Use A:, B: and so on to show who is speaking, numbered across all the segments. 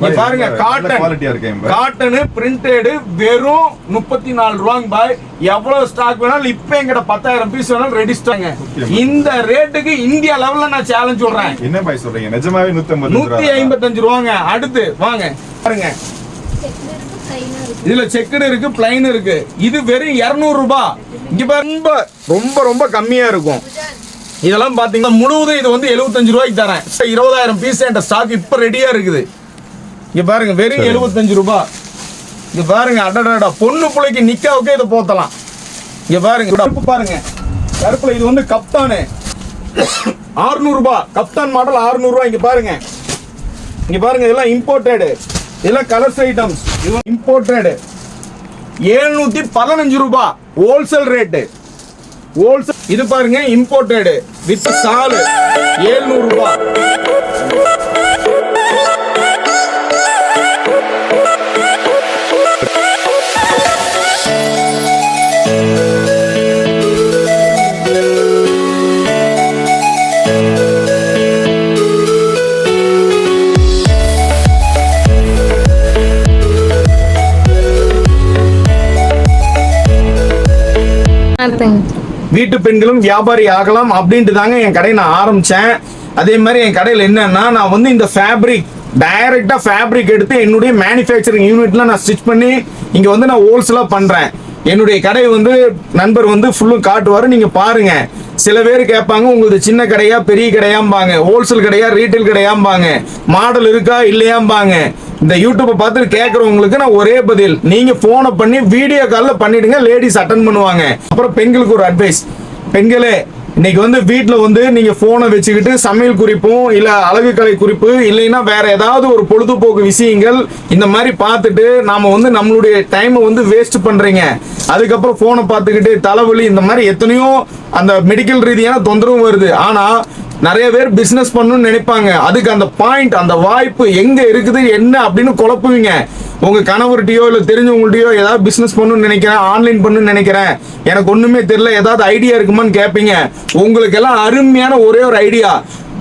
A: பாருங்க cotton. Cotton printed வெறும் முப்பத்தி நாலு ரூபாங்க பாய் எவ்வளவு ஸ்டாக் வேணாலும் இப்ப எங்கிட்ட பத்தாயிரம் பீஸ் வேணாலும் ரெடி ஸ்டாங்க. இந்த ரேட்டுக்கு இந்தியா லெவல்ல நான் சேலஞ்ச் சொல்றேன்
B: என்ன பாய் சொல்றீங்க? நிஜமாவே நூத்தி
A: நூத்தி ஐம்பத்தஞ்சு ரூபாங்க. அடுத்து வாங்க. பாருங்க. இதுல செக்குடு இருக்கு பிளைன் இருக்கு. இது வெறும் 200 ரூபாய் இங்க ரொம்ப ரொம்ப ரொம்ப கம்மியா இருக்கும். இதெல்லாம் பாத்தீங்கன்னா முழுவதும் இது வந்து 75 ரூபாய்க்கு தரேன். இருபதாயிரம் பீஸ் என்கிட்ட ஸ்டாக் இப்ப ரெடியா இருக்குது. இங்க பாருங்க வெறும் 75 ரூபாய் இங்க பாருங்க அடடடா பொண்ணு புள்ளைக்கு நிக்காவுக்கே இதை போத்தலாம். இங்க பாருங்க கருப்பு பாருங்க. கருப்புல இது வந்து கப்தானு. 600 ரூபாய் கப்தான் மாடல் 600 ரூபாய் இங்க பாருங்க. இங்க பாருங்க இதெல்லாம் இம்போர்ட்டடு இதெல்லாம் கலர்ஸ் ஐட்டம்ஸ் இது இம்போர்ட்டடு எழுநூத்தி பதினஞ்சு ரூபாய் ஹோல்சேல் ரேட்டு ஹோல்சேல் இது பாருங்க இம்போர்ட்டடு வித் சாலு எழுநூறு வீட்டு பெண்களும் வியாபாரி ஆகலாம் அப்படின்ட்டு தாங்க என் கடையை நான் ஆரம்பிச்சேன். அதே மாதிரி என் கடையில் என்னன்னா நான் வந்து இந்த ஃபேப்ரிக் டைரக்டா ஃபேப்ரிக் எடுத்து என்னுடைய மேனுஃபேக்சரிங் யூனிட்ல நான் ஸ்டிச் பண்ணி இங்க வந்து நான் ஹோல்சேலாக பண்றேன். என்னுடைய கடை வந்து நண்பர் வந்து ஃபுல்லும் காட்டுவார் நீங்க பாருங்க. சில பேர் கேட்பாங்க உங்களுக்கு சின்ன கடையா பெரிய கடையாம்பாங்க. ஹோல்சேல் கடையா ரீட்டைல் கடையாம்பாங்க. மாடல் இருக்கா இல்லையாம்பாங்க. இந்த யூடியூப்பை பார்த்து கேட்குறவங்களுக்கு நான் ஒரே பதில் நீங்கள் ஃபோனை பண்ணி வீடியோ காலில் பண்ணிடுங்க லேடிஸ் அட்டன் பண்ணுவாங்க. அப்புறம் பெண்களுக்கு ஒரு அட்வைஸ் பெண்களே இன்னைக்கு வந்து வீட்டில் வந்து நீங்க போனை வச்சுக்கிட்டு சமையல் குறிப்பும் இல்ல அழகு கலை குறிப்பு இல்லைன்னா வேற ஏதாவது ஒரு பொழுதுபோக்கு விஷயங்கள் இந்த மாதிரி பார்த்துட்டு நாம வந்து நம்மளுடைய டைமை வந்து வேஸ்ட் பண்றீங்க. அதுக்கப்புறம் போனை பார்த்துக்கிட்டு தலைவலி இந்த மாதிரி எத்தனையோ அந்த மெடிக்கல் ரீதியான தொந்தரவும் வருது. ஆனா நிறைய பேர் பிசினஸ் பண்ணணும்னு நினைப்பாங்க. அதுக்கு அந்த பாயிண்ட் அந்த வாய்ப்பு எங்க இருக்குது என்ன அப்படின்னு குழப்புவீங்க. உங்க கணவர்கிட்டயோ இல்ல தெரிஞ்சவங்கள்ட்டயோ ஏதாவது பிசினஸ் பண்ணணும்னு நினைக்கிறேன் ஆன்லைன் பண்ணணும்னு நினைக்கிறேன். எனக்கு ஒண்ணுமே தெரியல ஏதாவது ஐடியா இருக்குமான்னு கேட்பீங்க உங்களுக்கு எல்லாம் அருமையான ஒரே ஒரு ஐடியா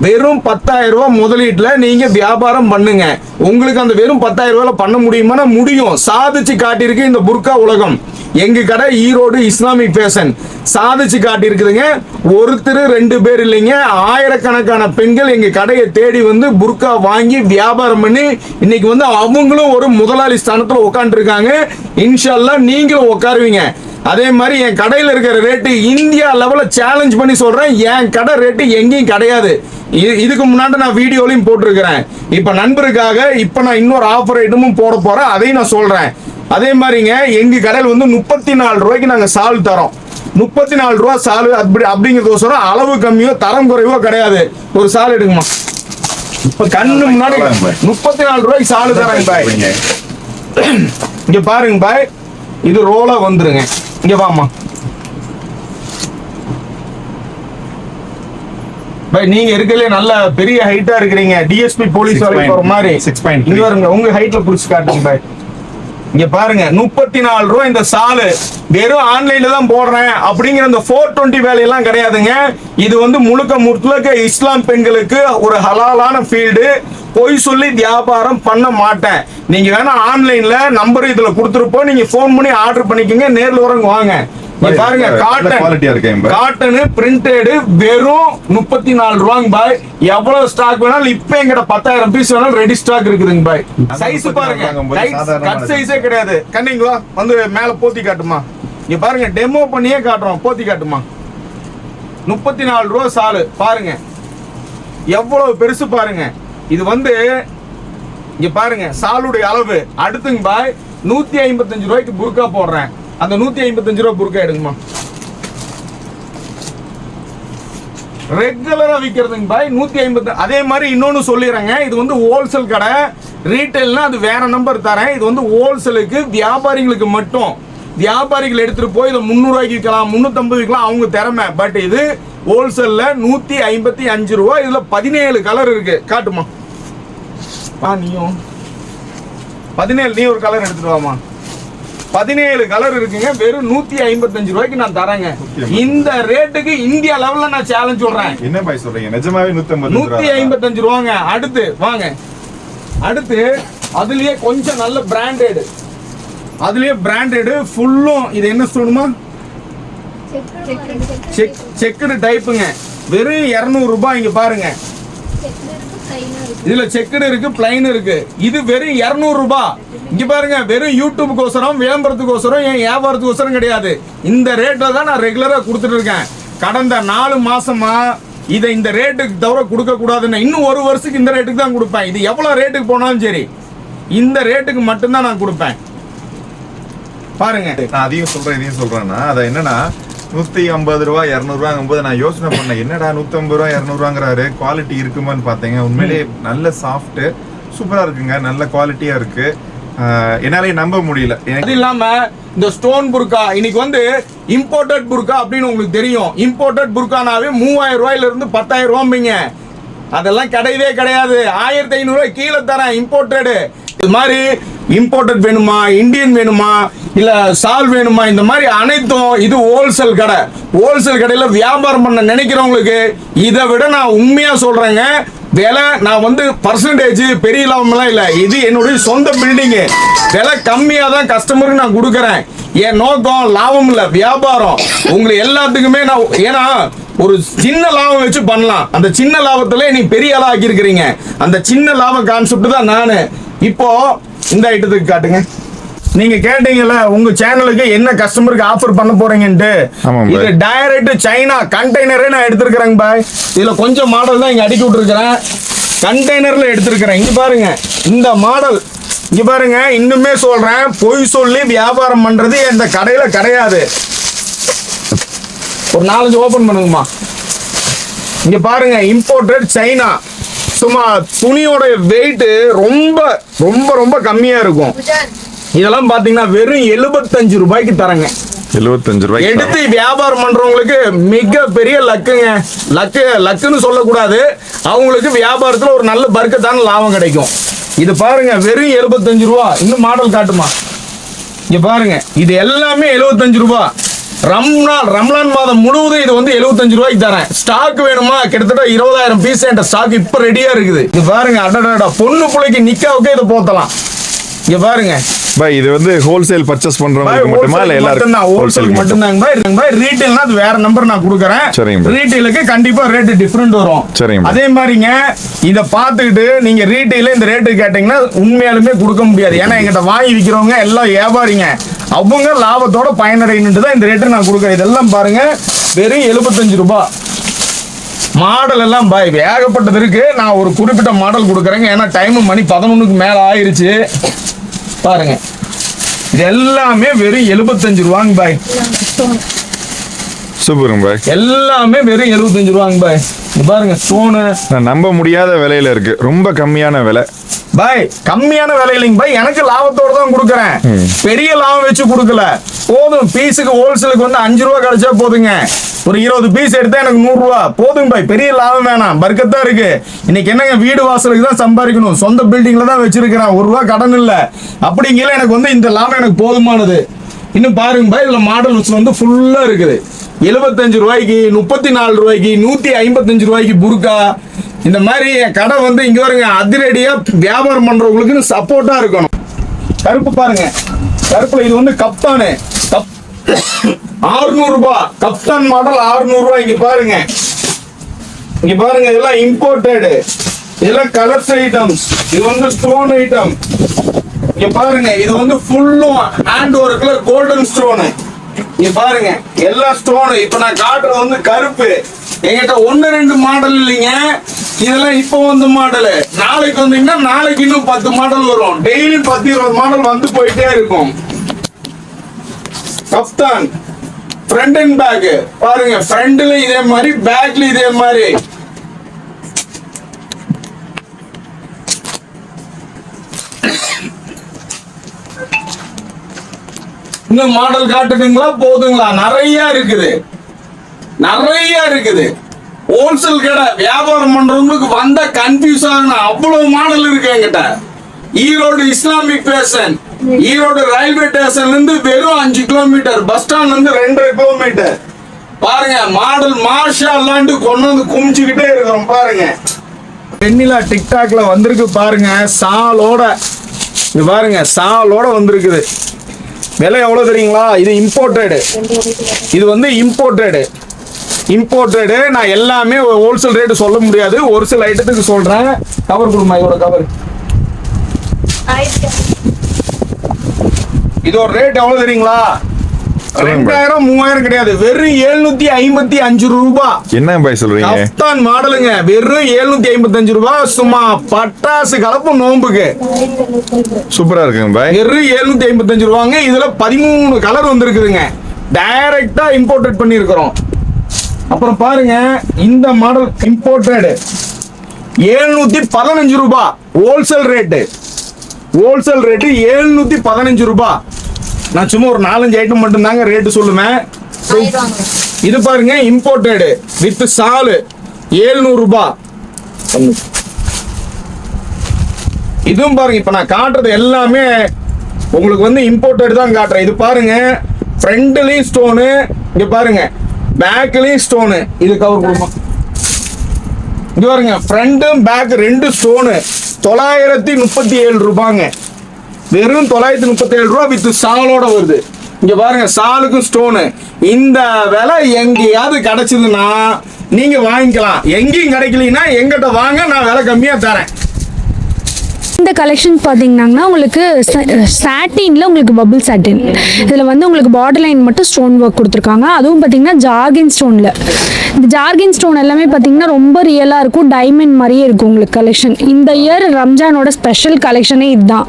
A: வெறும் பத்தாயிரம் ரூபாய் முதலீட்டுல நீங்க வியாபாரம் பண்ணுங்க. உங்களுக்கு அந்த வெறும் பத்தாயிரம் ரூபாயில பண்ண முடியுமானா முடியும். சாதிச்சு காட்டியிருக்கு இந்த புர்கா உலகம். எங்க கடை ஈரோடு இஸ்லாமிக் ஃபேஷன். சாதிச்சு காட்டியிருக்குதுங்க. ஒருத்தர் ரெண்டு பேர் இல்லைங்க. ஆயிரக்கணக்கான பெண்கள் எங்க கடையை தேடி வந்து புர்கா வாங்கி வியாபாரம் பண்ணி இன்னைக்கு வந்து அவங்களும் ஒரு முதலாளி ஸ்தானத்துல உட்காந்துருக்காங்க இன்ஷால்லா நீங்களும் உட்காருவீங்க அதே மாதிரி என் கடையில் இருக்கிற ரேட்டு இந்தியா லெவலில் சேலஞ்ச் பண்ணி சொல்கிறேன் என் கடை ரேட்டு எங்கேயும் கிடையாது. இது- இதுக்கு முன்னாடி நான் வீடியோலையும் போட்டிருக்கிறேன். இப்போ நண்பருக்காக இப்போ நான் இன்னொரு ஆஃபர் ஐட்டமும் போட போகிறேன் அதையும் நான் சொல்கிறேன் அதே மாதிரிங்க எங்க கடையில் வந்து முப்பத்தி நாலு ரூபாய்க்கு நாங்கள் சால் தரோம். முப்பத்தி நாலு ரூபா சால் அப்படி அப்படிங்கிறதோசரம் அளவு கம்மியோ தரம் குறைவோ கிடையாது. ஒரு சால் எடுக்குமா இப்ப கண்ணு முன்னாடி முப்பத்தி நாலு ரூபாய்க்கு சால் தராங்க பாய். இங்க பாருங்க பாய். இது ரோலா வந்துருங்க. இங்க வாமா பாய் நீங்க இருக்கறதுல நல்ல பெரிய ஹைட்டா இருக்கிறீங்க. டிஎஸ்பி போலீஸ் வரைக்கும் போற மாதிரி.
B: Point three.
A: இங்க வருங்க உங்க ஹைட்ல புடிச்சு காட்டுங்க பாய். இங்க பாருங்க முப்பத்தி நாலு ரூபா இந்த சாலு. வெறும் ஆன்லைன்ல தான் போடுறேன் அப்படிங்கிற அந்த ஃபோர் டுவெண்ட்டி வேலையெல்லாம் கிடையாதுங்க. இது வந்து முழுக்க முழுக்க இஸ்லாம் பெண்களுக்கு ஒரு ஹலாலான ஃபீல்டு பொய் சொல்லி வியாபாரம் பண்ண மாட்டேன். நீங்க வேணா ஆன்லைன்ல நம்பர் இதுல கொடுத்துருப்போம் நீங்க ஃபோன் பண்ணி ஆர்டர் பண்ணிக்கங்க. நேர்ல வரவங்க வாங்க. பாருங்க காட்டன். காட்டனு பிரிண்டடு வெறும் முப்பத்தி நாலு ரூபாங்க பாய். எவ்வளவு ஸ்டாக் வேணாலும் இப்ப எங்கிட்ட பத்தாயிரம் பீஸ் வேணாலும் ரெடி ஸ்டாக் இருக்குதுங்க பாய். சைஸ் பாருங்க. கட் சைஸே கிடையாது. கண்ணிங்களா வந்து மேல போத்தி காட்டுமா? இங்க பாருங்க டெமோ பண்ணியே காட்டுறோம் போத்தி காட்டுமா? முப்பத்தி நாலு ரூபா சாலு பாருங்க. எவ்வளவு பெருசு பாருங்க. இது வந்து இங்க பாருங்க சாலுடைய அளவு. அடுத்துங்க பாய் நூத்தி ஐம்பத்தஞ்சு ரூபாய்க்கு புர்கா போடுறேன். அந்த நூத்தி ஐம்பத்தஞ்சு ரூபா புர்க்கா எடுங்கம்மா. ரெகுலரா விற்கிறதுங்க பாய் நூத்தி ஐம்பத்தி அதே மாதிரி இன்னொன்னு சொல்லிடுறேங்க. இது வந்து ஹோல்சேல் கடை. ரீட்டைல்னா அது வேற நம்பர் தரேன். இது வந்து ஹோல்சேலுக்கு வியாபாரிகளுக்கு மட்டும். வியாபாரிகள் எடுத்துட்டு போய் இதை முந்நூறுவாய்க்கு விற்கலாம் முந்நூற்றம்பது விற்கலாம் அவங்க திறமை. பட் இது ஹோல்சேல்ல நூத்தி ஐம்பத்தி அஞ்சு ரூபா இதுல பதினேழு கலர் இருக்கு. காட்டுமா. பா நீயும். பதினேழு நீ ஒரு கலர் எடுத்துட்டு வாமா பதினேழு கலர் இருக்குங்க. வெறும் நூத்தி ஐம்பத்தஞ்சு ரூபாய்க்கு நான் தரேங்க. இந்த ரேட்டுக்கு இந்தியா லெவல்ல நான் சேலஞ்ச் சொல்றேன்.
B: என்ன பாய் சொல்றீங்க? நிஜமாவே நூத்தி
A: நூத்தி ஐம்பத்தஞ்சு ரூபாங்க. அடுத்து வாங்க. அடுத்து அதுலயே கொஞ்சம் நல்ல பிராண்டட் அதுலயே பிராண்டட் ஃபுல்லும் இது என்ன ஸ்டோனுமா செக் செக்குடு டைப்புங்க வெறும் இரநூறு ரூபாய் இங்க பாருங்க. இதுல செக்குடு இருக்கு பிளைன் இருக்கு. இது வெறும் 200 ரூபாய் இங்க பாருங்க வெறும் யூடியூப்க்கோசரம் விளம்பரத்துக்கோசரம் என் வியாபாரத்துக்கோசரம் கிடையாது. இந்த ரேட்டில் தான் நான் ரெகுலராக கொடுத்துட்டு இருக்கேன். கடந்த நாலு மாசமா இதை இந்த ரேட்டுக்கு தவிர கொடுக்க கூடாதுன்னு இன்னும் ஒரு வருஷத்துக்கு இந்த ரேட்டுக்கு தான் கொடுப்பேன். இது எவ்வளோ ரேட்டுக்கு போனாலும் சரி இந்த ரேட்டுக்கு மட்டும்தான் நான் கொடுப்பேன். பாருங்க.
B: நான் அதையும் சொல்றேன் இதையும் சொல்றேன்னா அதை என்னன்னா நூத்தி ஐம்பது ரூபா இருநூறுவாங்கும் போது நான் யோசனை பண்ணேன் என்னடா நூத்தி ஐம்பது ரூபா இருநூறுவாங்கிறாரு? குவாலிட்டி இருக்குமான்னு பார்த்தேங்க. உண்மையிலேயே நல்ல சாஃப்ட் சூப்பரா இருக்குங்க. நல்ல குவாலிட்டியா இருக்கு. ஆஹ் என்னாலே நம்ப முடியல.
A: அது இல்லாம இந்த ஸ்டோன் புர்கா இன்னைக்கு வந்து இம்போர்ட்டட் புர்கா அப்படின்னு உங்களுக்கு தெரியும். இம்போர்ட்டட் புர்கானாவே மூவாயிரம் ரூபாயில இருந்து பத்தாயிரம் ரூபாய்ங்க அதெல்லாம் கிடையவே கிடையாது. ஆயிரத்தி ஐநூறு ரூபாய் கீழே தரேன் இம்போர்ட்டடு இது மாதிரி இம்போர்ட்டட் வேணுமா இந்தியன் வேணுமா இல்ல சால் வேணுமா? இந்த மாதிரி அனைத்தும் இது ஹோல்சேல் கடை. ஹோல்சேல் கடையில வியாபாரம் பண்ண நினைக்கிறவங்களுக்கு இதை விட நான் உண்மையா சொல்றேங்க விலை நான் வந்து பர்சன்டேஜ் பெரிய லாபம்லாம் இல்லை. இது என்னுடைய சொந்த பில்டிங்கு விலை கம்மியாக தான் கஸ்டமருக்கு நான் கொடுக்குறேன். என் நோக்கம் லாபம் இல்லை வியாபாரம். உங்களுக்கு எல்லாத்துக்குமே நான் ஏன்னா ஒரு சின்ன லாபம் வச்சு பண்ணலாம். அந்த சின்ன லாபத்துல நீ பெரிய ஆளா ஆக்கியிருக்கிறீங்க. அந்த சின்ன லாபம் கான்செப்ட் தான் நானு. இப்போ இந்த ஐட்டத்துக்கு காட்டுங்க. நீங்க கேட்டீங்கல்ல உங்க சேனலுக்கு என்ன கஸ்டமருக்கு ஆஃபர் பண்ண போறீங்கன்ட்டு. இது. டைரக்ட் சைனா கண்டெய்னரே நான் எடுத்திருக்கிறேங்க பாய். இதுல கொஞ்சம் மாடல் தான் இங்க அடுக்கி விட்டுருக்கிறேன். கண்டெய்னர்ல எடுத்திருக்கிறேன். இங்க பாருங்க இந்த மாடல் இங்க பாருங்க இன்னுமே சொல்றேன். பொய் சொல்லி வியாபாரம் பண்றது இந்த கடையில கிடையாது. ஒரு நாலஞ்சு ஓபன் பண்ணுங்கம்மா. இங்க பாருங்க இம்போர்ட்டட் சைனா சும்மா துணியோட வெயிட் ரொம்ப ரொம்ப ரொம்ப கம்மியா இருக்கும். இதெல்லாம் பாத்தீங்கன்னா வெறும் எழுபத்தஞ்சு ரூபாய்க்கு தரேங்க.
B: எழுபத்தஞ்சு ரூபாய்க்கு
A: எடுத்து வியாபாரம் பண்றவங்களுக்கு மிக பெரிய லக்குங்க. லக்கு லக்குன்னு சொல்லக்கூடாது. அவங்களுக்கு வியாபாரத்துல ஒரு நல்ல பர்க்கத்தான லாபம் கிடைக்கும். இது பாருங்க வெறும் எழுபத்தஞ்சு ரூபா. இன்னும் மாடல் காட்டுமா? இங்க பாருங்க இது எல்லாமே எழுபத்தஞ்சு ரூபா. ரம்லான் ரம்லான் மாதம் முழுவதும் இது வந்து எழுபத்தஞ்சு ரூபாய்க்கு தரேன். ஸ்டாக் வேணுமா? கிட்டத்தட்ட இருபதாயிரம் பீஸ் என்ற ஸ்டாக் இப்ப ரெடியா இருக்குது. இது பாருங்க அடடா பொண்ணு பிள்ளைக்கு நிக்காவுக்கே இதை போத்தலாம். இங்க பாருங்க
B: பாய் இது வந்து ஹோல்சேல் பர்ச்சேஸ் பண்றவங்களுக்கு மட்டுமா? இல்ல எல்லாருக்கும்
A: ஹோல்சேல்
B: ஹோல்சேல் மட்டும்.
A: மட்டும்தாங்க பாய். இருங்க பாய் ரீட்டைல்னா அது வேற நம்பர் நான் கொடுக்குறேன்.
B: சரிங்க பாய்.
A: ரீட்டைலுக்கு கண்டிப்பா ரேட் டிஃபரெண்ட் வரும்.
B: சரிங்க.
A: அதே மாதிரிங்க இத பார்த்துக்கிட்டு நீங்க ரீட்டைல இந்த ரேட்டு கேட்டீங்கன்னா உண்மையாலுமே கொடுக்க முடியாது. ஏன்னா எங்கிட்ட வாங்கி விக்கிறவங்க எல்லாம் வியாபாரிங்க. அவங்க லாபத்தோட பயனடையணுன்ட்டு தான் இந்த ரேட்டு நான் கொடுக்குறேன். இதெல்லாம் பாருங்க வெறும் எழுபத்தஞ்சு ரூபாய் மாடல் எல்லாம் பாய் ஏகப்பட்டது இருக்கு. நான் ஒரு குறிப்பிட்ட மாடல் கொடுக்குறேங்க. ஏன்னா டைம் மணி பதினொன்றுக்கு மேல ஆயிருச்சு. பாருங்க. இது எல்லாமே வெறும் எழுபத்தஞ்சு ரூபாங்க பாய்.
B: சூப்பருங்க பாய்.
A: எல்லாமே வெறும் எழுபத்தஞ்சு ரூபாங்க பாய். பாருங்க ஸ்டோனு
B: நம்ப முடியாத விலையில இருக்கு. ரொம்ப கம்மியான விலை.
A: பாய் கம்மியான விலையிலைங்க பாய். எனக்கு லாபத்தோட தான் கொடுக்குறேன். பெரிய லாபம் வச்சு கொடுக்கல. போதும். பீஸுக்கு ஹோல்சேலுக்கு வந்து அஞ்சு ரூபா கிடைச்சா போதுங்க. ஒரு இருபது பீஸ் எடுத்தா எனக்கு நூறு ரூபா. போதுங்க பாய். பெரிய லாபம் வேணாம். பர்க்கத்தா இருக்கு. இன்னைக்கு என்னங்க வீடு வாசலுக்கு தான் சம்பாதிக்கணும். சொந்த பில்டிங்ல தான் வச்சிருக்கிறேன். ஒரு ரூபா கடன் இல்ல. அப்படிங்கல எனக்கு வந்து இந்த லாபம் எனக்கு போதுமானது. இன்னும் பாருங்க பாய். இதுல மாடல்ஸ் வந்து ஃபுல்லா இருக்குது. எழுபத்தஞ்சு ரூபாய்க்கு முப்பத்தி நாலு ரூபாய்க்கு நூத்தி ஐம்பத்தஞ்சு ரூபாய்க்கு புர்கா. இந்த மாதிரி என் கடை வந்து இங்க வருங்க அதிரடியா வியாபாரம் பண்றவங்களுக்கு சப்போர்ட்டா இருக்கணும். கருப்பு பாருங்க. கருப்புல இது வந்து கப்தானு. கப் ஆறுநூறு ரூபாய் கப்தான் மாடல் ஆறுநூறு ரூபாய் இங்க பாருங்க. இங்க பாருங்க இதெல்லாம் இம்போர்ட்டடு இதெல்லாம் கலர்ஸ் ஐட்டம்ஸ் இது வந்து ஸ்டோன் ஐட்டம் இங்க பாருங்க இது வந்து ஃபுல்லும் ஹேண்ட் ஒர்க்ல கோல்டன் ஸ்டோனு இங்க பாருங்க எல்லா ஸ்டோனு இப்ப நான் காட்டுறது வந்து கருப்பு. எங்கிட்ட ஒன்னு ரெண்டு மாடல் இல்லைங்க. இதெல்லாம் இப்போ வந்த மாடல். நாளைக்கு வந்தீங்கன்னா நாளைக்கு இன்னும் பத்து மாடல் வரும். டெய்லி பத்து இருபது மாடல் வந்து போயிட்டே இருக்கும். கப்தான். ஃப்ரண்ட் அண்ட் பேக் பாருங்க ஃப்ரண்ட்ல இதே மாதிரி பேக்ல இதே மாதிரி. இன்னும் மாடல் காட்டுதுங்களா? போதுங்களா? நிறைய இருக்குது. நிறைய இருக்குது. ஹோல்சேல் கடை வியாபாரம் பண்றவங்களுக்கு வந்த கன்ஃபியூஸ் ஆகணும் அவ்வளவு மாடல் இருக்கு என்கிட்ட. Erode Islamic fashion Erode railway ஸ்டேஷன்ல இருந்து வெறும் அஞ்சு கிலோமீட்டர் பஸ் ஸ்டாண்ட்ல இருந்து ரெண்டரை கிலோமீட்டர் பாருங்க மாடல் மார்ஷா அல்லாண்டு கொண்டு வந்து குமிச்சுக்கிட்டே இருக்கிறோம் பாருங்க. வெண்ணிலா டிக்டாக்ல வந்திருக்கு பாருங்க சாலோட. இது பாருங்க சாலோட வந்திருக்குது. விலை எவ்வளவு தெரியுங்களா? இது இம்போர்ட்டடு இது வந்து இம்போர்ட்டடு இம்போர்ட்டடு நான் எல்லாமே ஹோல்சேல் ரேட்டு சொல்ல முடியாது. ஒரு சில ஐட்டத்துக்கு சொல்றேன். கவர் கொடுமா இதோட கவர் இதோட ரேட் எவ்வளவு தெரியுங்களா. ரெண்டாயிரம் மூவாயிரம் கிடையாது. வெறும் எழுநூத்தி ஐம்பத்தி அஞ்சு ரூபாய்
B: என்ன பாய் சொல்றீங்க?
A: கஃப்தான் மாடலுங்க. வெறும் எழுநூத்தி ஐம்பத்தஞ்சு ரூபாய் சும்மா பட்டாசு கலப்பு நோம்புக்கு.
B: சூப்பரா இருக்குங்க பாய்
A: வெறும் எழுநூத்தி ஐம்பத்தஞ்சு ரூபாங்க. இதுல பதிமூணு கலர் வந்திருக்குதுங்க. டைரக்டா இம்போர்ட்டட் பண்ணியிருக்கிறோம். அப்புறம் பாருங்க இந்த மாடல் இம்போர்ட்டட் எழுநூத்தி பதினஞ்சு ரூபாய் ஹோல்சேல் ரேட்டு ஹோல்சேல் ரேட்டு எழுநூத்தி பதினஞ்சு ரூபாய் நான் சும்மா ஒரு நாலஞ்சு ஐட்டம் மட்டும் தாங்க ரேட்டு சொல்லுவேன் இது பாருங்க இம்போர்ட்டடு வித் சாலு ஏழ்நூறு ரூபாய் இதுவும் பாருங்க இப்ப நான் காட்டுறது எல்லாமே உங்களுக்கு வந்து இம்போர்ட்டட் தான் காட்டுறேன். இது பாருங்க ஃப்ரண்ட்லயும் ஸ்டோனு இங்க பாருங்க. பேக்லயும் ஸ்டோனு இது கவர் கொடுமா. இது பாருங்க ஃப்ரண்ட்டும் பேக் ரெண்டு ஸ்டோனு தொள்ளாயிரத்தி முப்பத்தி ஏழு ரூபாங்க. வெறும் தொள்ளாயிரத்தி முப்பத்தி ஏழு ரூபா வித் சாலோட வருது. இங்க பாருங்க சாலுக்கும் ஸ்டோனு இந்த விலை எங்கேயாவது கிடைச்சதுன்னா நீங்க வாங்கிக்கலாம். எங்கேயும் கிடைக்கலன்னா எங்கிட்ட வாங்க நான் விலை கம்மியா தரேன்.
C: இந்த கலெக்ஷன் பார்த்தீங்கன்னா உங்களுக்கு சாட்டினில் உங்களுக்கு பபிள் சாட்டின் இதில் வந்து உங்களுக்கு பார்டர் லைன் மட்டும் ஸ்டோன் ஒர்க் கொடுத்துருக்காங்க. அதுவும் பார்த்தீங்கன்னா ஜார்கின் ஸ்டோனில் இந்த ஜார்கின் ஸ்டோன் எல்லாமே பார்த்தீங்கன்னா ரொம்ப ரியலாக இருக்கும். டைமண்ட் மாதிரியே இருக்கும் உங்களுக்கு கலெக்ஷன் இந்த இயர் ரம்ஜானோட ஸ்பெஷல் கலெக்ஷனே இதுதான்.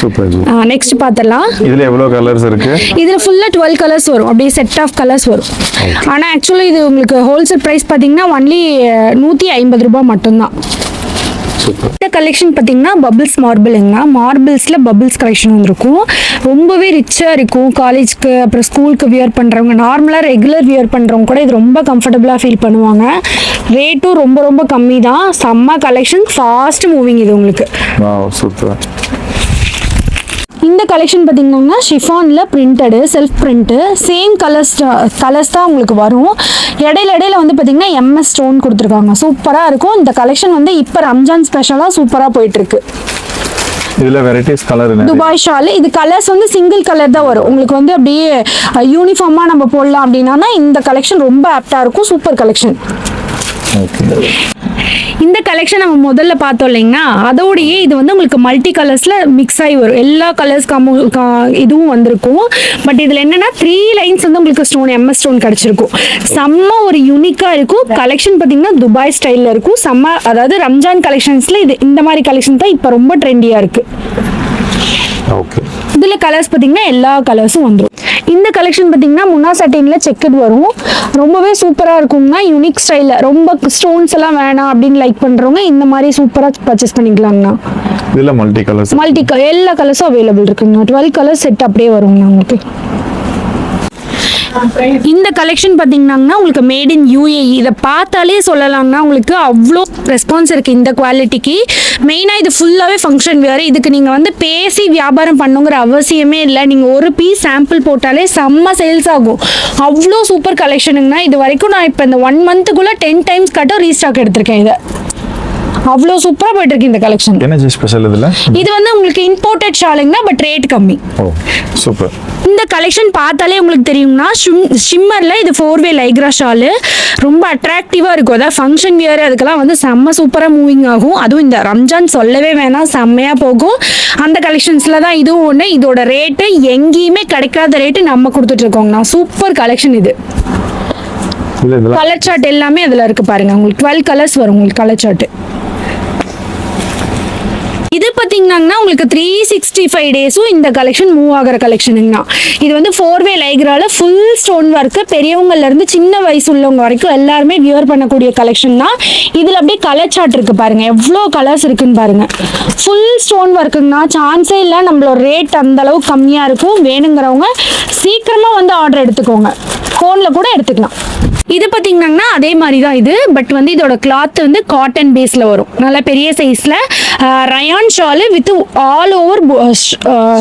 B: சூப்பர்
C: நெக்ஸ்ட் பார்த்துடலாம்
B: இதுல எவ்வளவு கலர்ஸ் இருக்கு?
C: இதில் ஃபுல்லாக டுவெல் கலர்ஸ் வரும். அப்படியே செட் ஆஃப் கலர்ஸ் வரும். ஆனால் ஆக்சுவலாக இது உங்களுக்கு ஹோல்சேல் ப்ரைஸ் பார்த்தீங்கன்னா ஒன்லி நூற்றி ஐம்பது ரூபாய் மட்டும்தான். இந்த கலெக்ஷன் பார்த்தீங்கன்னா பபிள்ஸ் மார்பிளுங்கண்ணா மார்பிள்ஸில் பபிள்ஸ் கலெக்ஷன் வந்திருக்கும். ரொம்பவே ரிச்சாக இருக்கும். காலேஜ்க்கு அப்புறம் ஸ்கூலுக்கு வியர் பண்ணுறவங்க நார்மலாக ரெகுலர் வியர் பண்ணுறவங்க கூட இது ரொம்ப கம்ஃபர்டபுளாக ஃபீல் பண்ணுவாங்க. ரேட்டும் ரொம்ப ரொம்ப கம்மி தான் செம்ம கலெக்ஷன் ஃபாஸ்ட் மூவிங் இது உங்களுக்கு.
B: சூப்பர்
C: இந்த கலெக்ஷன் பார்த்தீங்கன்னா ஷிஃபானில் printed self print same colours colours தான் உங்களுக்கு வரும். இடையில இடையில வந்து பார்த்தீங்கன்னா எம்எஸ் ஸ்டோன் கொடுத்துருக்காங்க. சூப்பராக இருக்கும். இந்த கலெக்ஷன் வந்து இப்போ ரம்ஜான் ஸ்பெஷலாக சூப்பராக போயிட்டுருக்கு.
B: இதுல வெரைட்டிஸ் கலர்
C: துபாய் ஷால் இது கலர்ஸ் வந்து சிங்கிள் கலர் தான் வரும். உங்களுக்கு வந்து அப்படியே யூனிஃபார்மாக நம்ம போடலாம் அப்படின்னா இந்த கலெக்ஷன் ரொம்ப ஆப்டாக இருக்கும். சூப்பர் கலெக்ஷன் இந்த கலெக்ஷன் நம்ம முதல்ல பார்த்தோம் இல்லைங்களா? அதோடயே இது வந்து உங்களுக்கு மல்டி கலர்ஸில் மிக்ஸ் ஆகி வரும். எல்லா கலர்ஸ் காமு இதுவும் வந்திருக்கும். பட் இதில் என்னன்னா த்ரீ லைன்ஸ் வந்து உங்களுக்கு ஸ்டோன் எம்எஸ் ஸ்டோன் கிடச்சிருக்கும். செம்ம ஒரு யூனிக்காக இருக்கும். கலெக்ஷன் பார்த்தீங்கன்னா துபாய் ஸ்டைலில் இருக்கும். செம்ம அதாவது ரம்ஜான் கலெக்ஷன்ஸில் இது இந்த மாதிரி கலெக்ஷன் தான் இப்போ ரொம்ப ட்ரெண்டியாக இருக்குது இதில் கலர்ஸ் பார்த்தீங்கன்னா எல்லா கலர்ஸும் வந்துடும் இந்த கலெக்ஷன் பார்த்தீங்கன்னா முன்னா சட்டினில் செக்கட் வரும். ரொம்பவே சூப்பராக இருக்கும்னா யூனிக் ஸ்டைலில் ரொம்ப ஸ்டோன்ஸ் எல்லாம் வேணாம் அப்படின்னு லைக் பண்ணுறவங்க இந்த மாதிரி சூப்பராக பர்ச்சேஸ் பண்ணிக்கலாங்கண்ணா
B: இதுல மல்டி கலர்ஸ்
C: மல்டி எல்லா கலர்ஸும் அவைலபிள் இருக்குங்கண்ணா டுவெல் கலர்ஸ் செட் அப்படியே வருங்கண்ணா உங்களுக்கு. இந்த கலெக்ஷன் பார்த்தீங்கன்னா உங்களுக்கு மேட் இன் யூஏஇ இதை பார்த்தாலே சொல்லலாம்னா உங்களுக்கு அவ்வளோ ரெஸ்பான்ஸ் இருக்குது இந்த குவாலிட்டிக்கு மெயினாக இது ஃபுல்லாகவே ஃபங்க்ஷன் வேறு. இதுக்கு நீங்கள் வந்து பேசி வியாபாரம் பண்ணுங்கிற அவசியமே இல்லை. நீங்கள் ஒரு பீஸ் சாம்பிள் போட்டாலே செம்ம சேல்ஸ் ஆகும். அவ்வளோ சூப்பர் கலெக்ஷனுங்கண்ணா இது வரைக்கும் நான் இப்போ இந்த ஒன் மந்த்துக்குள்ளே டென் டைம்ஸ் கட்டும் ரீஸ்டாக் எடுத்திருக்கேன் இதை. அவ்வளோ சூப்பராக போயிட்டு இருக்கு இந்த கலெக்ஷன்
B: என்ன ஸ்பெஷல் இதுல?
C: இது வந்து உங்களுக்கு இம்போர்ட்டட் ஷாலுங்கண்ணா பட் ரேட் கம்மி.
B: ஓ சூப்பர்
C: இந்த கலெக்ஷன் பார்த்தாலே உங்களுக்கு தெரியும்னா ஷிம்மரில் இது ஃபோர் வே லைக்ரா ஷாலு ரொம்ப அட்ராக்டிவாக இருக்கும். அதாவது ஃபங்க்ஷன் வியர் அதுக்கெல்லாம் வந்து செம்ம சூப்பராக மூவிங் ஆகும். அதுவும் இந்த ரம்ஜான் சொல்லவே வேணாம். செம்மையாக போகும். அந்த கலெக்ஷன்ஸில் தான் இதுவும் ஒன்று இதோட ரேட்டு எங்கேயுமே கிடைக்காத ரேட்டு நம்ம கொடுத்துட்ருக்கோங்கண்ணா சூப்பர் கலெக்ஷன் இது. கலர் சார்ட் எல்லாமே அதில் இருக்குது பாருங்கள் உங்களுக்கு டுவெல் கலர்ஸ் வரும். உங்களுக்கு கலர் சார்ட்டு வாங்கினாங்கன்னா உங்களுக்கு த்ரீ சிக்ஸ்டி ஃபைவ் டேஸும் இந்த கலெக்ஷன் மூவ் ஆகிற கலெக்ஷனுங்கண்ணா இது வந்து ஃபோர் வே லைக்ரால ஃபுல் ஸ்டோன் ஒர்க்கு பெரியவங்கலேருந்து சின்ன வயசு உள்ளவங்க வரைக்கும் எல்லாருமே வியர் பண்ணக்கூடிய கலெக்ஷன் தான். இதில் அப்படியே கலர் சார்ட் இருக்கு பாருங்க. எவ்வளோ கலர்ஸ் இருக்குன்னு பாருங்க. ஃபுல் ஸ்டோன் ஒர்க்குங்கண்ணா சான்ஸே இல்லை நம்மளோட ரேட் அந்த கம்மியாக இருக்கும். வேணுங்கிறவங்க சீக்கிரமாக வந்து ஆர்டர் எடுத்துக்கோங்க. ஃபோனில் கூட எடுத்துக்கலாம். இது பார்த்தீங்கன்னா அதே மாதிரி தான் இது. பட் வந்து இதோட கிளாத் வந்து காட்டன் பேஸில் வரும். நல்ல பெரிய சைஸில் rayon shawl with all over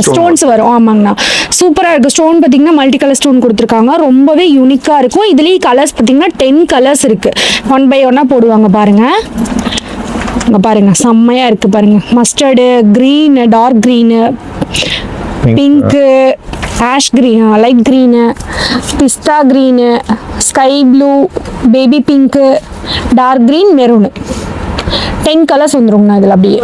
C: stones வரும். ஆமாங்கண்ணா. சூப்பராக இருக்குது ஸ்டோன் பார்த்தீங்கன்னா மல்டி கலர் ஸ்டோன் கொடுத்துருக்காங்க. ரொம்பவே யூனிக்காக இருக்கும். இதுலேயும் கலர்ஸ் பார்த்தீங்கன்னா டென் கலர்ஸ் இருக்குது ஒன் பை ஒன்னாக போடுவாங்க பாருங்கள் இங்க பாருங்க. செம்மையா இருக்கு பாருங்க. Mustard green dark green pink ash green light green பிஸ்தா green sky blue baby pink dark green maroon ten colours வந்துருங்கண்ணா இதில் அப்படியே.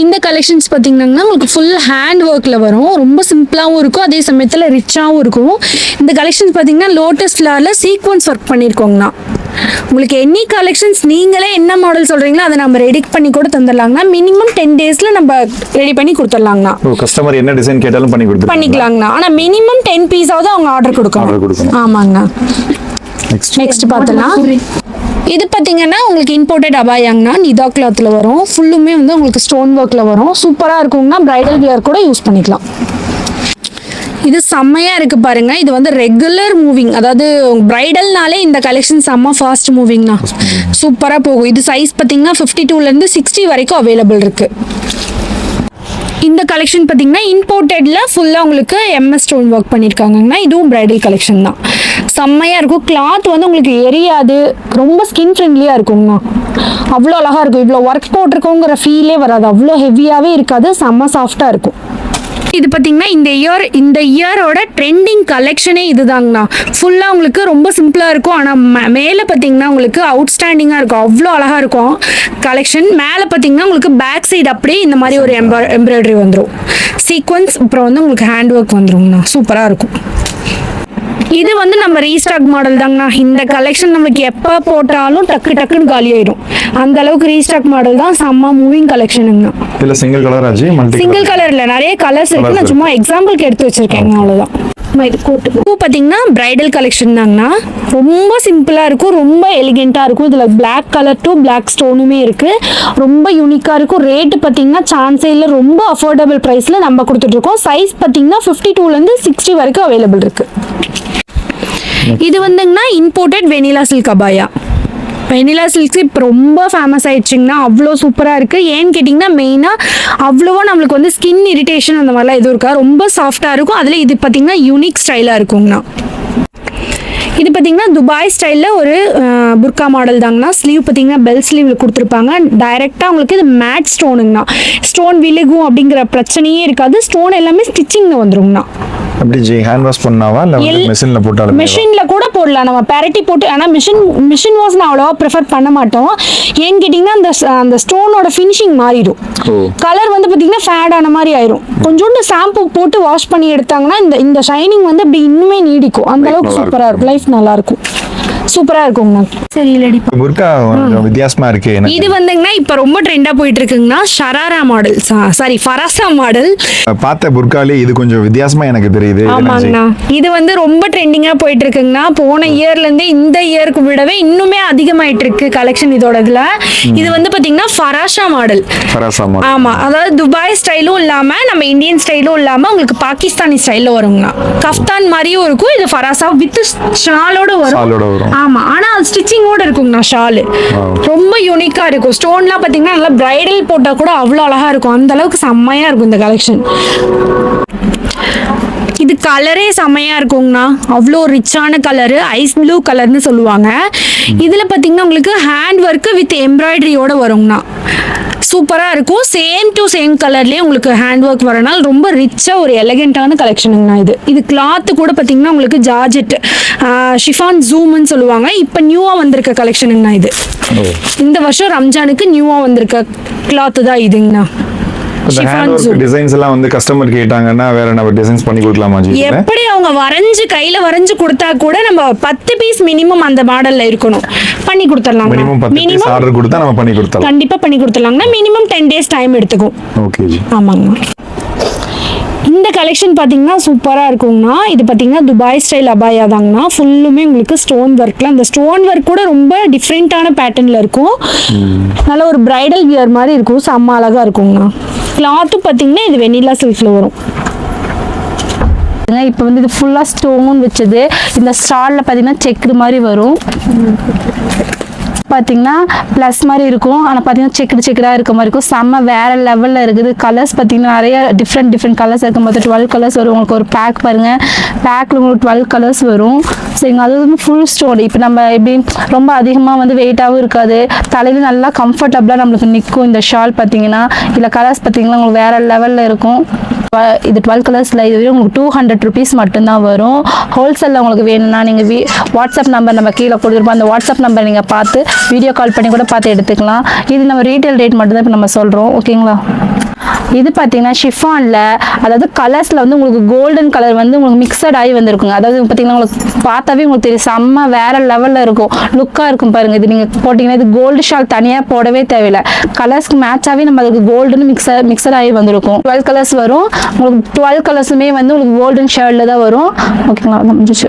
C: இந்த கலெக்ஷன்ஸ் பார்த்தீங்கன்னா உங்களுக்கு ஃபுல் ஹேண்ட் ஒர்க்கில் வரும். ரொம்ப சிம்பிளாகவும் இருக்கும். அதே சமயத்தில் ரிச்சாகவும் இருக்கும். இந்த கலெக்ஷன்ஸ் பார்த்தீங்கன்னா லோட்டஸ் ஃப்ளாரில் சீக்வன்ஸ் ஒர்க் பண்ணியிருக்கோங்கண்ணா உங்களுக்கு எனி கலெக்ஷன்ஸ் நீங்களே என்ன மாடல் சொல்கிறீங்களோ அதை நம்ம ரெடி பண்ணி கூட தந்துடலாங்கண்ணா. மினிமம் டென் டேஸில் நம்ம ரெடி பண்ணி கொடுத்துடலாங்கண்ணா.
D: கஸ்டமர் என்ன டிசைன் கேட்டாலும் பண்ணி கொடுத்துருங்க
C: பண்ணிக்கலாங்கண்ணா. ஆனால் மினிமம் டென் பீஸாவது அவங்க ஆர்டர் கொடுக்கணும்.
D: கொடுக்கணும்.
C: ஆமாங்கண்ணா.
D: நெக்ஸ்ட்
C: நெக்ஸ்ட் பார்த்தலாம் இது பார்த்தீங்கன்னா உங்களுக்கு இம்போர்ட்டட் அபாயாங்கண்ணா நிதா கிளாத்தில் வரும். ஃபுல்லுமே வந்து உங்களுக்கு ஸ்டோன் ஒர்க்கில் வரும். சூப்பராக இருக்குங்கண்ணா பிரைடல் வியர் கூட யூஸ் பண்ணிக்கலாம். இது செம்மையாக இருக்குது பாருங்கள் இது வந்து ரெகுலர் மூவிங் அதாவது பிரைடல்னாலே இந்த கலெக்ஷன் செம்ம ஃபாஸ்ட் மூவிங்ண்ணா சூப்பராக போகும். இது சைஸ் பார்த்தீங்கன்னா ஃபிஃப்டி டூலேருந்து சிக்ஸ்டி வரைக்கும் அவைலபிள் இருக்குது இந்த கலெக்ஷன் பார்த்தீங்கன்னா இம்போர்ட்டடில் ஃபுல்லாக உங்களுக்கு எம்எஸ் ஸ்டோன் ஒர்க் பண்ணியிருக்காங்கன்னா இதுவும் பிரைடல் கலெக்ஷன் தான். செம்மையாக இருக்கும். கிளாத் வந்து உங்களுக்கு எரியாது. ரொம்ப ஸ்கின் ஃப்ரெண்ட்லியாக இருக்குங்கண்ணா அவ்வளோ அழகாக இருக்கும். இவ்வளோ ஒர்க் போட்டிருக்கோங்கிற ஃபீலே வராது. அவ்வளோ ஹெவியாகவே இருக்காது. செம்ம சாஃப்டாக இருக்கும். இது பார்த்தீங்கன்னா இந்த இயர் இந்த இயரோட ட்ரெண்டிங் கலெக்ஷனே இதுதாங்கண்ணா. ஃபுல்லாக உங்களுக்கு ரொம்ப சிம்பிளாக இருக்கும். ஆனால் மேலே பார்த்தீங்கன்னா உங்களுக்கு அவுட்ஸ்டாண்டிங்காக இருக்கும். அவ்வளோ அழகாக இருக்கும். கலெக்ஷன் மேலே பார்த்தீங்கன்னா உங்களுக்கு பேக் சைடு அப்படியே இந்த மாதிரி ஒரு எம்ப்ரா எம்ப்ராய்டரி வந்துடும் சீக்வன்ஸ் அப்புறம் வந்து உங்களுக்கு ஹேண்ட் ஒர்க் வந்துருங்கண்ணா சூப்பராக இருக்கும். இது வந்து நம்ம ரீஸ்டாக் மாடல் தாங்கண்ணா. இந்த கலெக்ஷன் நம்மளுக்கு எப்போ போட்டாலும் டக்கு டக்குன்னு காலி ஆயிடும் அந்த அளவுக்கு ரீஸ்டாக் மாடல் தான் செம்ம மூவிங் கலெக்ஷனுங்கண்ணா
D: இதுல சிங்கிள் கலர் ஆச்சு
C: சிங்கிள் கலர்ல நிறைய கலர்ஸ் இருக்கு. நான் சும்மா எக்ஸாம்பிளுக்கு எடுத்து வச்சிருக்கேங்க கோட்டு பூ பார்த்தீங்கன்னா பிரைடல் கலெக்ஷன் தாங்கண்ணா. ரொம்ப சிம்பிளாக இருக்கும் ரொம்ப எலிகெண்ட்டாக இருக்கும். இதில் Black கலர் டு Black ஸ்டோனுமே இருக்குது ரொம்ப யூனிக்காக இருக்கும். ரேட்டு பார்த்தீங்கன்னா சான்ஸே இல்லை ரொம்ப அஃபோர்டபுள் ப்ரைஸில் நம்ம கொடுத்துட்ருக்கோம் சைஸ் பார்த்தீங்கன்னா ஃபிஃப்டி டூலேருந்து சிக்ஸ்டி வரைக்கும் அவைலபிள் இருக்குது இது வந்துங்கன்னா imported vanilla silk அபாயா. Vanilla silks இப்போ ரொம்ப ஃபேமஸ் ஆயிடுச்சுங்கன்னா அவ்வளோ சூப்பராக இருக்குது ஏன்னு கேட்டிங்கன்னா மெயினாக அவ்வளோவா நம்மளுக்கு வந்து ஸ்கின் இரிட்டேஷன் அந்த மாதிரிலாம் எதுவும் இருக்கா ரொம்ப சாஃப்டாக இருக்கும். அதில் இது பார்த்தீங்கன்னா யூனிக் ஸ்டைலாக இருக்குங்கண்ணா. இது பார்த்தீங்கன்னா துபாய் ஸ்டைலில் ஒரு புர்கா மாடல் தாங்கண்ணா. ஸ்லீவ் பார்த்தீங்கன்னா பெல் ஸ்லீவில் கொடுத்துருப்பாங்க. டைரெக்டாக உங்களுக்கு இது மேட் ஸ்டோனுங்கண்ணா ஸ்டோன் விழுகும் அப்படிங்கிற பிரச்சனையே இருக்காது. ஸ்டோன் எல்லாமே ஸ்டிச்சிங்கில் வந்துருங்கண்ணா.
D: அப்படி ஜி ஹேண்ட் வாஷ் பண்ணாவா? இல்ல மிஷின்ல போட்டாலும்
C: மிஷினில் கூட போடலாம். நம்ம பேரட்டி போட்டு ஆனால் மிஷின் மிஷின் வாஷ் நான் அவ்வளோவா ப்ரிஃபர் பண்ண மாட்டோம். ஏன்னு கேட்டிங்கன்னா அந்த அந்த ஸ்டோனோட ஃபினிஷிங் மாறிடும். கலர் வந்து பார்த்தீங்கன்னா ஃபேட் ஆன மாதிரி ஆயிரும். கொஞ்சோண்டு ஷாம்பு போட்டு வாஷ் பண்ணி எடுத்தாங்கன்னா இந்த இந்த ஷைனிங் வந்து அப்படி இன்னுமே நீடிக்கும். அந்த அளவுக்கு சூப்பராக இருக்கும். லைஃப் நல்லா இருக்கும். சூப்பராக இருக்குங்கண்ணா சரி இல்லடி.
D: புர்கா வித்தியாசமா இருக்கு எனக்கு.
C: இது வந்துங்கன்னா இப்போ ரொம்ப ட்ரெண்டாக போயிட்டு இருக்குங்கன்னா ஷராரா மாடல் சாரி ஃபராசா மாடல்
D: பார்த்த புர்காலே இது கொஞ்சம் வித்தியாசமா எனக்கு தெரியுது?
C: ஆமாங்கண்ணா. இது வந்து ரொம்ப ட்ரெண்டிங்காக போயிட்டு இருக்குங்கண்ணா போன இயர்ல இருந்தே இந்த இயருக்கு விடவே இன்னுமே அதிகமாயிட்டு இருக்கு கலெக்ஷன் இதோட இதுல. இது வந்து பாத்தீங்கன்னா ஃபராஷா மாடல்
D: ஃபராசா model.
C: ஆமா அதாவது துபாய் ஸ்டைலும் இல்லாம நம்ம இந்தியன் ஸ்டைலும் இல்லாம உங்களுக்கு பாகிஸ்தானி ஸ்டைல்ல வருங்கண்ணா. கஃப்தான் மாதிரியும் இருக்கும் இது ஃபராசா வித் ஷாலோட வரும்.
D: ஷாலோட வரும்.
C: ஆமா ஆனா அது ஸ்டிச்சிங்கோட இருக்குங்கண்ணா ஷாலு. ரொம்ப யூனிக்கா இருக்கும். ஸ்டோன்லாம் பாத்தீங்கன்னா நல்லா பிரைடல் போட்டா கூட அவ்வளோ அழகா இருக்கும். அந்த அளவுக்கு செம்மையா இருக்கும் இந்த கலெக்ஷன் இது கலரே செம்மையா இருக்குங்கண்ணா. அவ்வளோ ரிச்சான கலரு ஐஸ் ப்ளூ கலர்னு சொல்லுவாங்க. இதில் பார்த்தீங்கன்னா உங்களுக்கு ஹேண்ட் ஒர்க்கு வித் எம்ப்ராய்டரியோட வருங்கண்ணா. சூப்பராக இருக்கும். சேம் டு சேம் கலர்லேயே உங்களுக்கு ஹேண்ட் ஒர்க் வரனால ரொம்ப ரிச்சாக ஒரு எலகெண்ட்டான கலெக்ஷனுங்கண்ணா இது. இது கிளாத்து கூட பார்த்தீங்கன்னா உங்களுக்கு ஜார்ஜெட் ஷிஃபான் ஜூம்னு சொல்லுவாங்க. இப்போ நியூவாக வந்திருக்க கலெக்ஷனுங்கண்ணா இது. இந்த வருஷம் ரம்ஜானுக்கு நியூவாக வந்திருக்க கிளாத்து தான் இதுங்கண்ணா.
D: டிசைன்ஸ் எல்லாம் வந்து கஸ்டமர் கேட்டாங்கன்னா வேற நம்ம டிசைன்ஸ் பண்ணி கொடுக்கலாமா?
C: எப்படி அவங்க வரைஞ்சு கையில வரைஞ்சு கொடுத்தா கூட நம்ம பத்து பீஸ் மினிமம் அந்த மாடல்ல இருக்கணும். பண்ணி கொடுத்துடலாம்
D: மினிமம் பத்து பீஸ் ஆர்டர் கொடுத்தா நம்ம பண்ணி கொடுத்தலாம்
C: கண்டிப்பா பண்ணி கொடுத்துடலாங்கண்ணா மினிமம் டென் டேஸ் டைம் எடுத்துக்கும்.
D: ஓகே ஜி.
C: ஆமாங்கண்ணா இந்த கலெக்ஷன் பார்த்தீங்கன்னா சூப்பராக இருக்குங்கண்ணா. இது பார்த்தீங்கன்னா துபாய் ஸ்டைல் அபாயா தாங்கண்ணா. ஃபுல்லுமே உங்களுக்கு ஸ்டோன் ஒர்க்கில் அந்த ஸ்டோன் ஒர்க் கூட ரொம்ப டிஃப்ரெண்ட்டான பேட்டர்னில் இருக்கும். நல்ல ஒரு பிரைடல் வியர் மாதிரி இருக்கும். செம்ம அழகாக இருக்குங்கண்ணா. கிளாத்தும் பார்த்தீங்கன்னா இது வெனிலா சில்கில் வரும்.
E: இப்போ வந்து இது ஃபுல்லாக ஸ்டோன் வச்சது. இந்த ஸ்டாலில் பார்த்தீங்கன்னா செக்கு மாதிரி வரும். பார்த்தீங்கன்னா ப்ளஸ் மாதிரி இருக்கும். ஆனால் பார்த்தீங்கன்னா செக்குடு செக்குடாக இருக்க மாதிரி இருக்கும். செம்ம வேறு லெவலில் இருக்குது. கலர்ஸ் பார்த்தீங்கன்னா நிறைய டிஃப்ரெண்ட் டிஃப்ரெண்ட் கலர்ஸ் இருக்கும். போது டுவெல் கலர்ஸ் வரும். உங்களுக்கு ஒரு பேக் பாருங்கள் பேக்கில் உங்களுக்கு டுவெல் கலர்ஸ் வரும். சரிங்க அது வந்து ஃபுல் ஸ்டோன் இப்போ நம்ம எப்படி ரொம்ப அதிகமாக வந்து வெயிட்டாகவும் இருக்காது. தலையில் நல்லா கம்ஃபர்டபுளாக நம்மளுக்கு நிற்கும் இந்த ஷால் பார்த்தீங்கன்னா இல்லை கலர்ஸ் பார்த்தீங்கன்னா உங்களுக்கு வேறு லெவலில் இருக்கும். இது டுவெல் கலர்ஸில் இது உங்களுக்கு டூ ஹண்ட்ரட் ருபீஸ் மட்டும்தான் வரும். ஹோல்சேலில் உங்களுக்கு வேணும்னா நீங்கள் வீ வாட்ஸ்அப் நம்பர் நம்ம கீழே கொடுத்துருப்போம். அந்த வாட்ஸ்அப் நம்பர் நீங்கள் பார்த்து வீடியோ கால் பண்ணி கூட பார்த்து எடுத்துக்கலாம். இது நம்ம ரீட்டைல் ரேட் மட்டும்தான் இப்போ நம்ம சொல்கிறோம் ஓகேங்களா இது பார்த்தீங்கன்னா ஷிஃபானில் அதாவது கலர்ஸில் வந்து உங்களுக்கு கோல்டன் கலர் வந்து உங்களுக்கு மிக்சட் ஆகி வந்திருக்குங்க. அதாவது பார்த்தீங்கன்னா உங்களுக்கு பார்த்தாவே உங்களுக்கு தெரியும். செம்ம வேற லெவலில் இருக்கும். லுக்காக இருக்கும் பாருங்கள் இது நீங்கள் போட்டிங்கன்னா இது கோல்டு ஷால் தனியாக போடவே தேவையில்லை. கலர்ஸ்க்கு மேட்சாகவே நம்ம அதுக்கு கோல்டுன்னு மிக்சர் மிக்சர் ஆகி வந்திருக்கும். டுவெல் கலர்ஸ் வரும். உங்களுக்கு டுவெல் கலர்ஸுமே வந்து உங்களுக்கு கோல்டன் ஷேர்டில் தான் வரும். ஓகேங்களா முடிஞ்சிச்சு